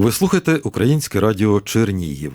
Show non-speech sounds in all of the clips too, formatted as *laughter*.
Ви слухаєте Українське радіо Чернігів.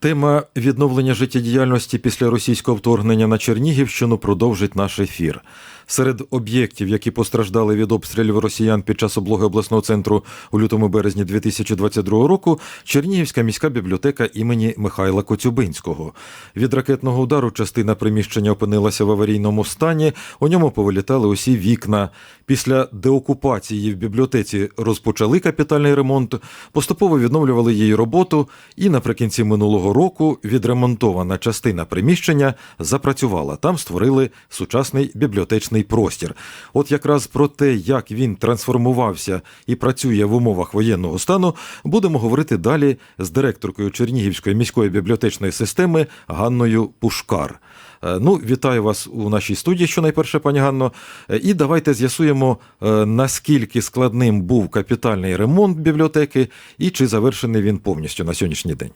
Тема відновлення життєдіяльності після російського вторгнення на Чернігівщину продовжить наш ефір. Серед об'єктів, які постраждали від обстрілів росіян під час облоги обласного центру у лютому березні 2022 року, Чернігівська міська бібліотека імені Михайла Коцюбинського. Від ракетного удару частина приміщення опинилася в аварійному стані. У ньому повилітали усі вікна. Після деокупації в бібліотеці розпочали капітальний ремонт, поступово відновлювали її роботу, і наприкінці минулого року відремонтована частина приміщення запрацювала. Там створили сучасний бібліотечний простір. От якраз про те, як він трансформувався і працює в умовах воєнного стану, будемо говорити далі з директоркою Чернігівської міської бібліотечної системи Ганною Пушкар. Е, Ну, вітаю вас у нашій студії, що найперше, пані Ганно. Е, І давайте з'ясуємо, е, наскільки складним був капітальний ремонт бібліотеки і чи завершений він повністю на сьогоднішній день.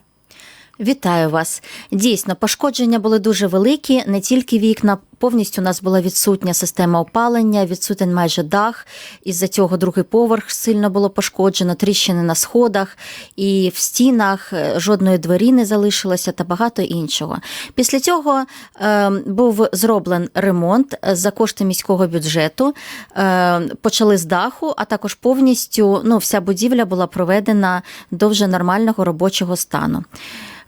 Вітаю вас. Дійсно, пошкодження були дуже великі, не тільки вікна. Повністю у нас була відсутня система опалення, відсутній майже дах. Із-за цього другий поверх сильно було пошкоджено, тріщини на сходах і в стінах е, жодної двері не залишилося та багато іншого. Після цього е, був зроблений ремонт за кошти міського бюджету. Е, почали з даху, а також повністю ну, вся будівля була проведена до вже нормального робочого стану.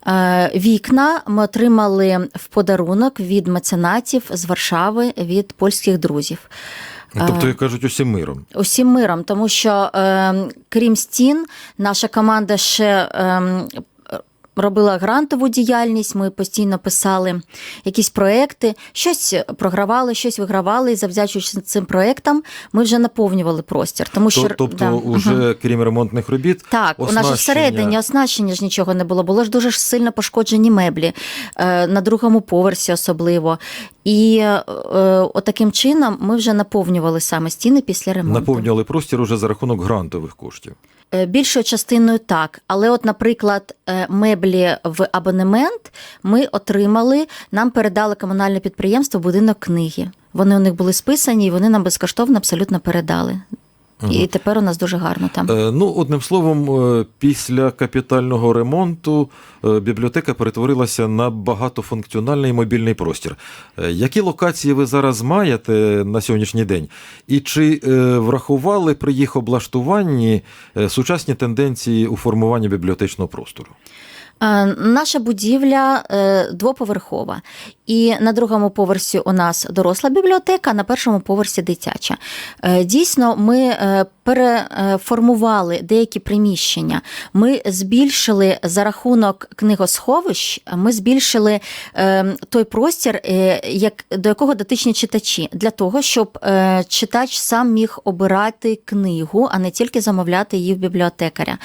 Е, Вікна ми отримали в подарунок від меценатів з Варшави від польських друзів. Ну, Тобто, як кажуть, усім миром. Усім миром, тому що е, крім стін, наша команда ще. Е, Робила грантову діяльність, ми постійно писали якісь проекти, щось програвали, щось вигравали, і завдячуючи цим проектам, ми вже наповнювали простір. Тому що Тобто, да, уже мгм. крім ремонтних робіт, Так, у нас всередині оснащення ж нічого не було. Було ж дуже ж сильно пошкоджені меблі е, на другому поверсі, особливо. І е, отаким чином ми вже наповнювали саме стіни після ремонту. наповнювали простір уже за рахунок грантових коштів. Е, Більшою частиною так. Але, от, наприклад, е, меблі в абонемент ми отримали, нам передали комунальне підприємство будинок книги. Вони у них були списані, і вони нам безкоштовно абсолютно передали. І тепер у нас дуже гарно там. Е, Ну, одним словом, е, після капітального ремонту е, бібліотека перетворилася на багатофункціональний мобільний простір. Які локації ви зараз маєте на сьогоднішній день? І чи врахували при їх облаштуванні сучасні тенденції у формуванні бібліотечного простору? Е, Наша будівля е, двоповерхова, і на другому поверсі у нас доросла бібліотека, на першому поверсі дитяча. Е, Дійсно, ми переформували деякі приміщення. Ми збільшили за рахунок книгосховищ, ми збільшили той простір, до якого дотичні читачі, для того, щоб читач сам міг обирати книгу, а не тільки замовляти її в бібліотекаря.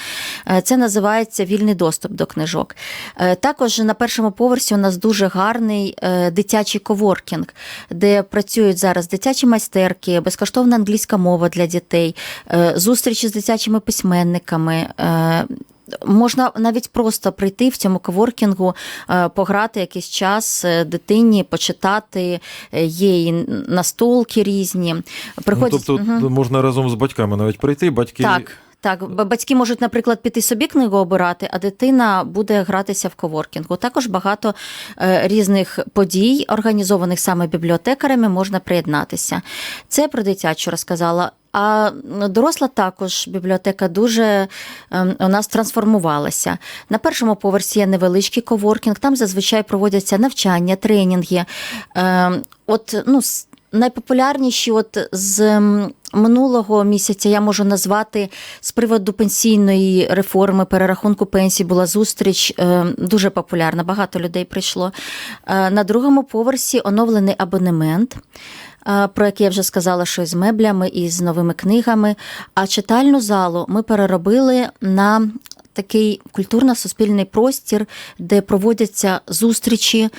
Це називається вільний доступ до книжок. Е, Також на першому поверсі у нас дуже гарний е, дитячий коворкінг, де працюють зараз дитячі майстерки, безкоштовна англійська мова для дітей, е, зустрічі з дитячими письменниками. Можна навіть просто прийти в цьому коворкінгу, пограти якийсь час дитині, почитати. і настолки різні. Приходять... Ну, тобто Мгм. можна разом з батьками навіть прийти, батьки. Так. Так, батьки можуть, наприклад, піти собі книгу обирати, а дитина буде гратися в коворкінгу. Також багато е, різних подій, організованих саме бібліотекарями, можна приєднатися. Це про дитячу розказала. А доросла також бібліотека дуже ем, у нас трансформувалася. На першому поверсі є невеличкий коворкінг, там зазвичай проводяться навчання, тренінги. Ем, От, ну, найпопулярніші от з минулого місяця я можу назвати з приводу пенсійної реформи, перерахунку пенсій була зустріч е, дуже популярна. Багато людей прийшло. Е, На другому поверсі оновлений абонемент. е, Про який я вже сказала, що з меблями і з новими книгами. А читальну залу ми переробили на такий культурно-суспільний простір, де проводяться зустрічі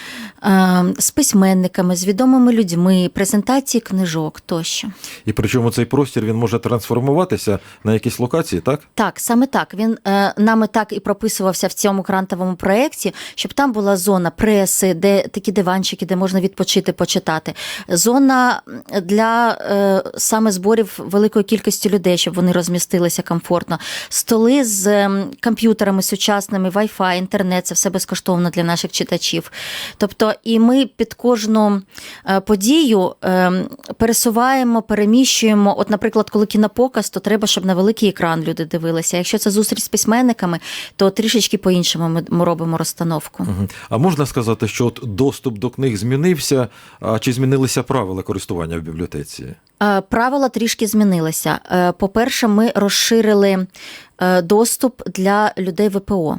е, з письменниками, з відомими людьми, презентації книжок тощо. І причому цей простір він може трансформуватися на якісь локації, так? Так, саме так. Він е, нами так і прописувався в цьому грантовому проєкті, щоб там була зона преси, де такі диванчики, де можна відпочити, почитати. Зона для е, саме зборів великої кількості людей, щоб вони розмістилися комфортно. Столи з ем, комп'ютерами сучасними, Wi-Fi, інтернет це все безкоштовно для наших читачів. Тобто, і ми під кожну е, подію ем, пересуваємо, переміщуємо. От, наприклад, коли кінопоказ, то треба, щоб на великий екран люди дивилися. Якщо це зустріч з письменниками, то трішечки по-іншому ми- робимо розстановку. А можна сказати, що от доступ до книг змінився, чи змінилися правила користування в бібліотеці? Е, Правила трішки змінилися. Е, По-перше, ми розширили е, доступ для людей ВПО.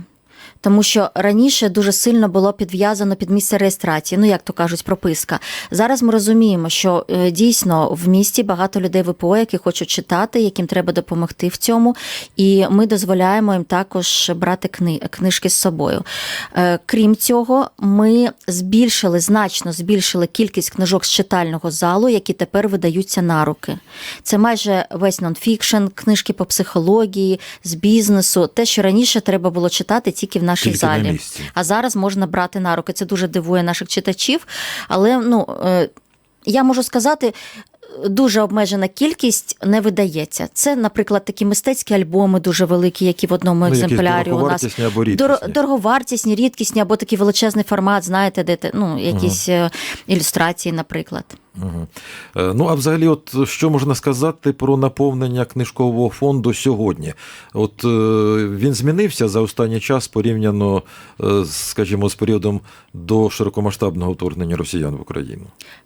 Тому що раніше дуже сильно було підв'язано під місце реєстрації, ну як то кажуть, прописка. Зараз ми розуміємо, що е, дійсно в місті багато людей ВПО, які хочуть читати, яким треба допомогти в цьому, і ми дозволяємо їм також брати кни- книжки з собою. Е, Крім цього, ми збільшили значно збільшили кількість книжок з читального залу, які тепер видаються на руки. Це майже весь нонфікшн, книжки по психології, з бізнесу, те, що раніше треба було читати тільки в нашій Тільки на залі. місці. А зараз можна брати на руки. Це дуже дивує наших читачів. Але ну, е, я можу сказати. Дуже обмежена кількість не видається. Це, наприклад, такі мистецькі альбоми дуже великі, які в одному Ну, екземплярі у нас або рідкісні. Дороговартісні, рідкісні, або такий величезний формат, знаєте, де ну, якісь е, ілюстрації, наприклад. Угу. Ну, а взагалі, от що можна сказати про наповнення книжкового фонду сьогодні? От е, він змінився за останній час порівняно, е, скажімо, з періодом до широкомасштабного вторгнення росіян в Україну.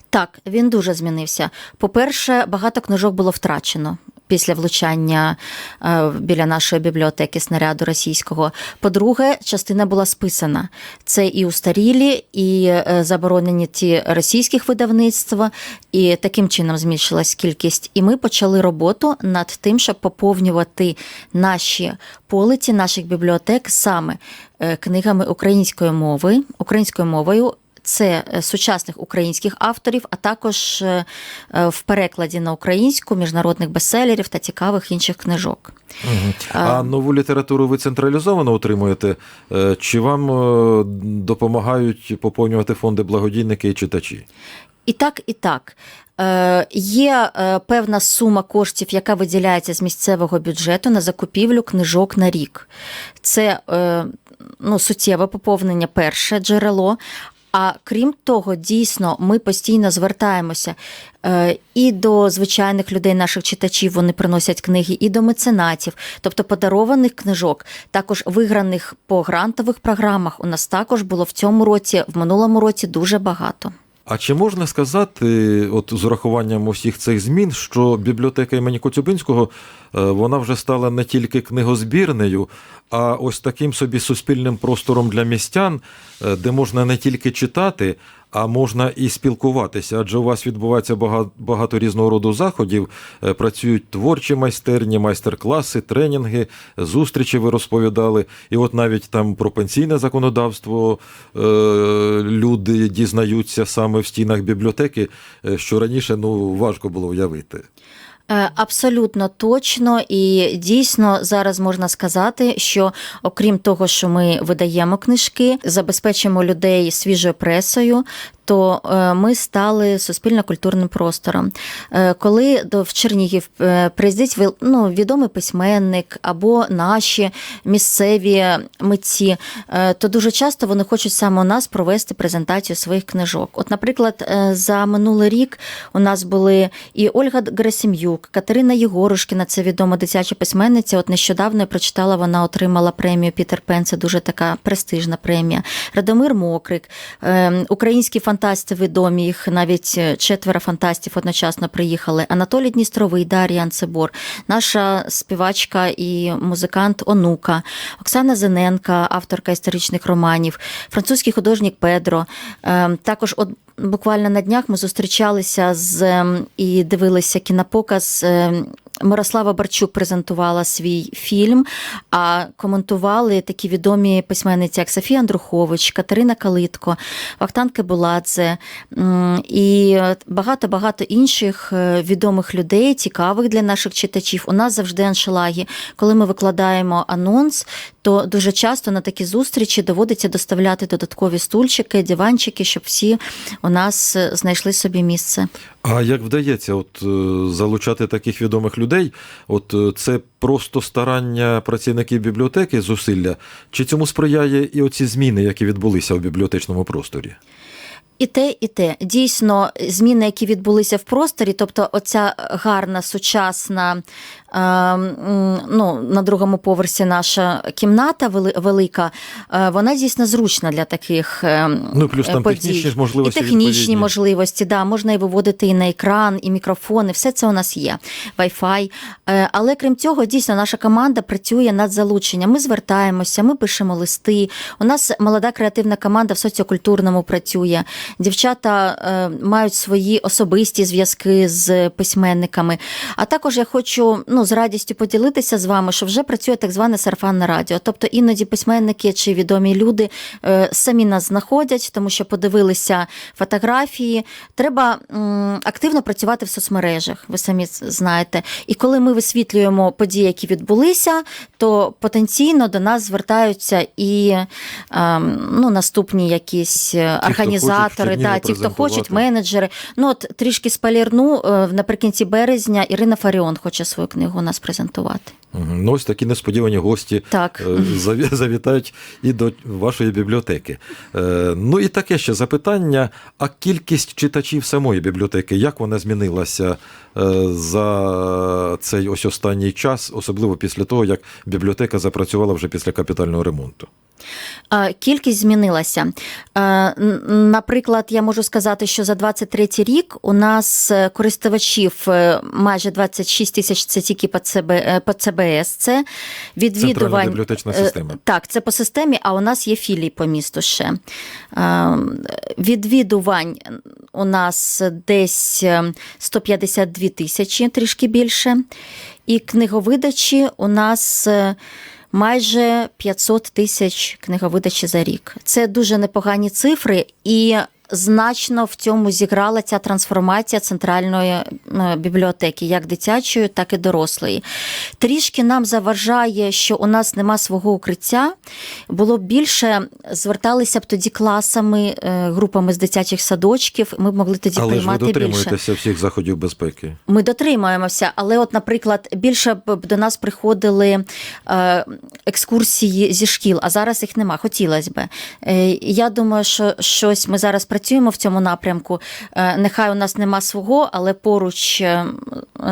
Так, він дуже змінився. По-перше, багато книжок було втрачено. Після влучання е, біля нашої бібліотеки снаряду російського. По-друге, частина була списана. Це і устарілі, і е, заборонені ті російських видавництв, і таким чином змішалась кількість. І ми почали роботу над тим, щоб поповнювати наші полиці наших бібліотек саме е, книгами української мови, українською мовою це е, сучасних українських авторів, а також е, е, в перекладі на українську міжнародних бестселерів та цікавих інших книжок. Угу. А нову літературу ви централізовано отримуєте? Чи вам допомагають поповнювати фонди благодійники і читачі? І так, і так. Є певна сума коштів, яка виділяється з місцевого бюджету на закупівлю книжок на рік. Це ну, суттєве поповнення, перше джерело. А крім того, дійсно, ми постійно звертаємося е, і до звичайних людей, наших читачів, вони приносять книги, і до меценатів, тобто подарованих книжок, також виграних по грантових програмах. У нас також було в цьому році, в минулому році дуже багато. А чи можна сказати, от з урахуванням усіх цих змін, що бібліотека імені Коцюбинського е, вона вже стала не тільки книгозбірнею, а ось таким собі суспільним простором для містян, е, де можна не тільки читати, а можна і спілкуватися, адже у вас відбувається багато, багато різного роду заходів. е, Працюють творчі майстерні, майстер-класи, тренінги, зустрічі ви розповідали. І от навіть там про пенсійне законодавство е, люди дізнаються саме в стінах бібліотеки, е, що раніше ну важко було уявити. Абсолютно точно і дійсно зараз можна сказати, що окрім того, що ми видаємо книжки, забезпечимо людей свіжою пресою. То е, ми стали суспільно-культурним простором. Е, Коли в Чернігів е, приїздить ну, відомий письменник або наші місцеві митці, то дуже часто вони хочуть саме у нас провести презентацію своїх книжок. От, наприклад, за минулий рік у нас були і Ольга Герасим'юк, Катерина Єгорушкіна, це відома дитяча письменниця. От нещодавно я прочитала, вона отримала премію Пітер Пен, це дуже така престижна премія. Радомир Мокрик, е, українські фантасти відомі, їх навіть четверо фантастів одночасно приїхали. Анатолій Дністровий, Дар'я Анцебор, наша співачка і музикант Онука, Оксана Зененка, авторка історичних романів, французький художник Педро. Е, Також от буквально на днях ми зустрічалися з ем, і дивилися кінопоказ. Мирослава Барчук презентувала свій фільм, а коментували такі відомі письменниці, як Софія Андрухович, Катерина Калитко, Вахтан Кебуладзе і багато-багато інших е, відомих людей, цікавих для наших читачів. У нас завжди аншелаги. Коли ми викладаємо анонс, то дуже часто на такі зустрічі доводиться доставляти додаткові стульчики, диванчики, щоб всі у нас е, знайшли собі місце. А як вдається от, е, залучати таких відомих людей? От е, це просто старання працівників бібліотеки, зусилля, чи цьому сприяє і оці зміни, які відбулися в бібліотечному просторі? І те, і те. Дійсно, зміни, які відбулися в просторі, тобто оця гарна, сучасна, ну, на другому поверсі наша кімната велика, е, вона дійсно зручна для таких е, Ну, плюс там подій. технічні ж можливості І технічні відповідні. можливості, да, можна і виводити і на екран, і мікрофони, все це у нас є, Wi-Fi. Е, Але крім цього, дійсно, наша команда працює над залученням. Ми звертаємося, ми пишемо листи. У нас молода креативна команда в соціокультурному працює. Дівчата е, мають свої особисті зв'язки з письменниками. А також я хочу ну, з радістю поділитися з вами, що вже працює так зване сарафанне радіо. Тобто іноді письменники чи відомі люди е, самі нас знаходять, тому що подивилися фотографії. Треба активно працювати в соцмережах, ви самі знаєте. І коли ми висвітлюємо події, які відбулися, то потенційно до нас звертаються і ем, ну, наступні якісь хто організатори, хочуть в ті, хто хочуть, менеджери. Ну от трішки спалірну е, наприкінці березня Ірина Фаріон хоче свою книгу у нас презентувати. Ну, ось такі несподівані гості Так. е, *laughs* завітають і до вашої бібліотеки. Е, Ну і таке ще запитання: а кількість читачів самої бібліотеки, як вона змінилася е, за цей ось останній час, особливо після того, як бібліотека запрацювала вже після капітального ремонту? Кількість змінилася. Наприклад, я можу сказати, що за 23 рік у нас е, користувачів е, майже 26 тисяч це тільки по, ЦБ, е, по ЦБС. Це відвідувань. бібліотечна система. Так, це по системі, а у нас є філії по місту ще. Відвідувань у нас десь е, 152 тисячі, трішки більше. І книговидачі у нас. Майже 500 тисяч книговидачі за рік. Це дуже непогані цифри, і значно в цьому зіграла ця трансформація центральної е, бібліотеки, як дитячої, так і дорослої. Трішки нам заважає, що у нас нема свого укриття. Було б більше, зверталися б тоді класами, е, групами з дитячих садочків. Ми б могли тоді Але ж ви приймати більше. дотримуєтеся всіх заходів безпеки. Ми дотримуємося, але, от, наприклад, більше б до нас приходили е, екскурсії зі шкіл, а зараз їх нема. Хотілося б. Я думаю, що щось ми зараз працюємо в цьому напрямку. Е, нехай у нас нема свого, але поруч е,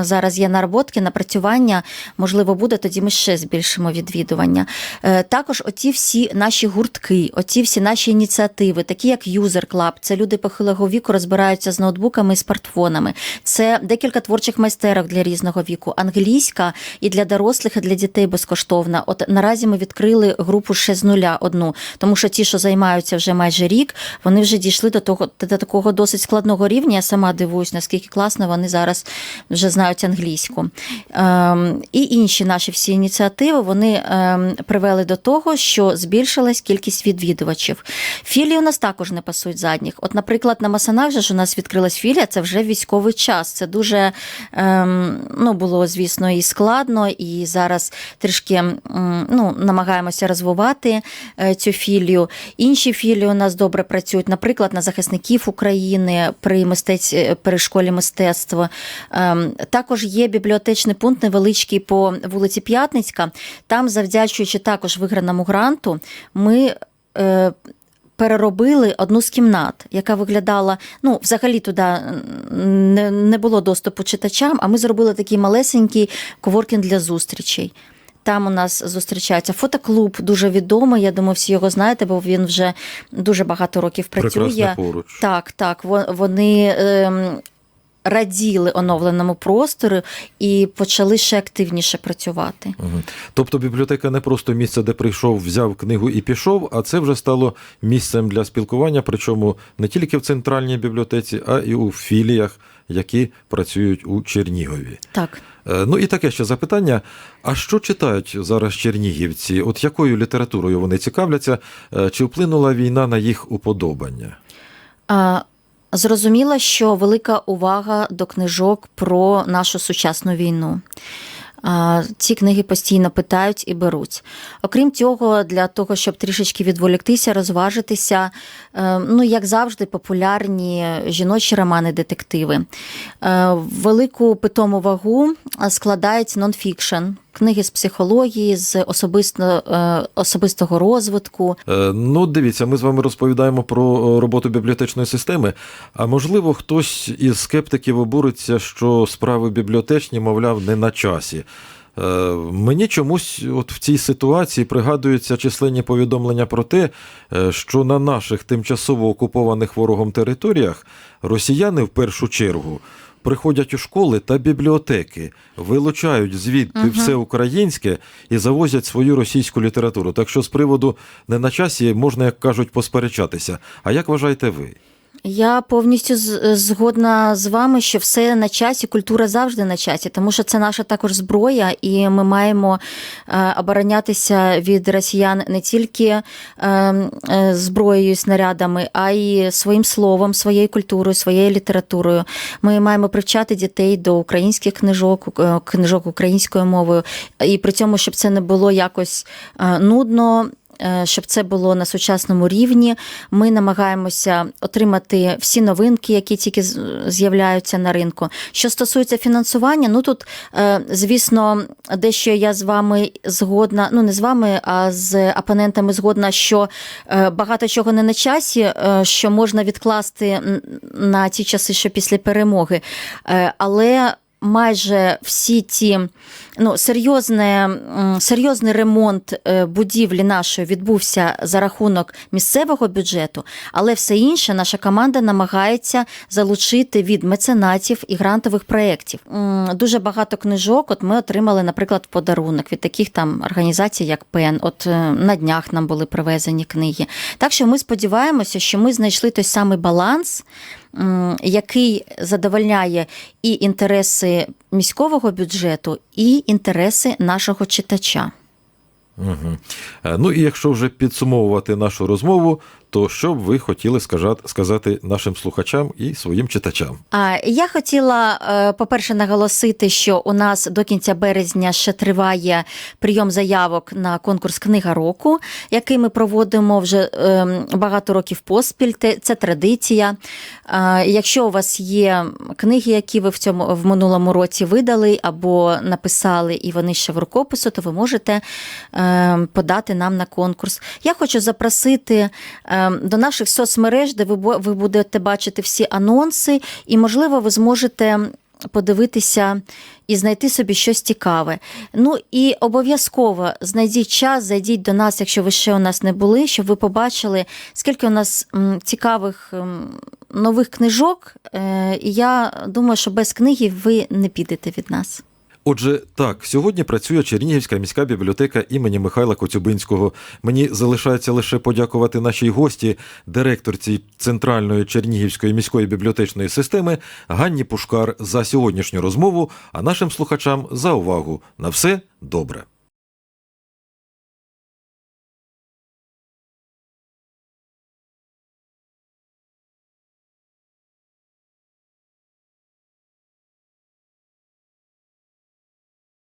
зараз є наработки, напрацювання. Можливо, буде, тоді ми ще збільшимо відвідування. Е, також оті всі наші гуртки, оті всі наші ініціативи, такі як User Club, це люди похилого віку розбираються з ноутбуками і смартфонами. Це декілька творчих майстерок для різного віку. Англійська і для дорослих, і для дітей безкоштовна. От наразі ми відкрили групу ще з нуля одну, тому що ті, що займаються вже майже рік, вони вже дійшли до того до такого досить складного рівня. Я сама дивуюсь, наскільки класно вони зараз вже знають англійську. Ем, і інші наші всі ініціативи вони ем, привели до того, що збільшилась кількість відвідувачів. Філії у нас також не пасують задніх. От, наприклад, на Масанах же ж у нас відкрилась філія, це вже військовий час. Це дуже ем, ну, було, звісно, і складно, і зараз трішки ну, намагаємося розвивати е, цю філію. Інші філії у нас добре працюють, наприклад, на захисників України при мистець... при школі мистецтва. Також є бібліотечний пункт невеличкий по вулиці П'ятницька. Там, завдячуючи також виграному гранту, ми. е, Переробили одну з кімнат, яка виглядала. Ну, взагалі туди не, не було доступу читачам, а ми зробили такий малесенький коворкінг для зустрічей. Там у нас зустрічається фотоклуб, дуже відомий. Я думаю, всі його знаєте, бо він вже дуже багато років працює. Прекрасно поруч. Так, так. во- Вони ем, раділи оновленому простору і почали ще активніше працювати. Мгм. Тобто бібліотека не просто місце, де прийшов, взяв книгу і пішов, а це вже стало місцем для спілкування, причому не тільки в центральній бібліотеці, а і у філіях, які працюють у Чернігові. Так. Е, Ну і таке ще запитання: а що читають зараз чернігівці? От якою літературою вони цікавляться? Е, Чи вплинула війна на їх уподобання? А, Зрозуміло, що велика увага до книжок про нашу сучасну війну. Ці книги постійно питають і беруть. Окрім цього, для того, щоб трішечки відволіктися, розважитися, е, ну, як завжди, популярні жіночі романи, детективи. Е, Велику питому вагу складають нонфікшн, книги з психології, з особисто, е, особистого розвитку. Е, Ну, дивіться, ми з вами розповідаємо про е, роботу бібліотечної системи. А можливо, хтось із скептиків обуриться, що справи бібліотечні, мовляв, не на часі. Мені чомусь от в цій ситуації пригадуються численні повідомлення про те, що на наших тимчасово окупованих ворогом територіях росіяни в першу чергу приходять у школи та бібліотеки, вилучають звідти все українське і завозять свою російську літературу. Так що з приводу не на часі можна, як кажуть, посперечатися. А як вважаєте ви? Я повністю з- згодна з вами, що все на часі, культура завжди на часі, тому що це наша також зброя, і ми маємо е, оборонятися від росіян не тільки е, е, зброєю снарядами, а й своїм словом, своєю культурою, своєю літературою. Ми маємо привчати дітей до українських книжок, е, книжок українською мовою, і при цьому, щоб це не було якось е, нудно. Е, Щоб це було на сучасному рівні, ми намагаємося отримати всі новинки, які тільки з'являються на ринку. Що стосується фінансування, ну тут, е, звісно, дещо я з вами згодна, ну не з вами, а з опонентами згодна, що е, багато чого не на часі, що можна відкласти на ті часи, що після перемоги. Але майже всі ті ну, серйозне, серйозний ремонт е, будівлі нашої відбувся за рахунок місцевого бюджету, але все інше наша команда намагається залучити від меценатів і грантових проєктів. Дуже багато книжок. От ми отримали, наприклад, в подарунок від таких там організацій, як ПЕН. От е, на днях нам були привезені книги. Так що ми сподіваємося, що ми знайшли той самий баланс, який задовольняє і інтереси міського бюджету, і інтереси нашого читача. Угу. Ну і якщо вже підсумовувати нашу розмову, то що б ви хотіли сказати нашим слухачам і своїм читачам? А я хотіла, е, по-перше, наголосити, що у нас до кінця березня ще триває прийом заявок на конкурс Книга року, який ми проводимо вже ем, багато років поспіль. Це традиція. Е, Якщо у вас є книги, які ви в цьому в минулому році видали або написали, і вони ще в рукопису, то ви можете ем, подати нам на конкурс. Я хочу запросити ем, до наших соцмереж, де ви ви будете бачити всі анонси, і, можливо, ви зможете подивитися і знайти собі щось цікаве. Ну і обов'язково знайдіть час, зайдіть до нас, якщо ви ще у нас не були, щоб ви побачили, скільки у нас цікавих нових книжок. Е, І я думаю, що без книги ви не підете від нас. Отже, так, сьогодні працює Чернігівська міська бібліотека імені Михайла Коцюбинського. Мені залишається лише подякувати нашій гості, директорці Центральної Чернігівської міської бібліотечної системи Ганні Пушкар за сьогоднішню розмову, а нашим слухачам за увагу. На все добре.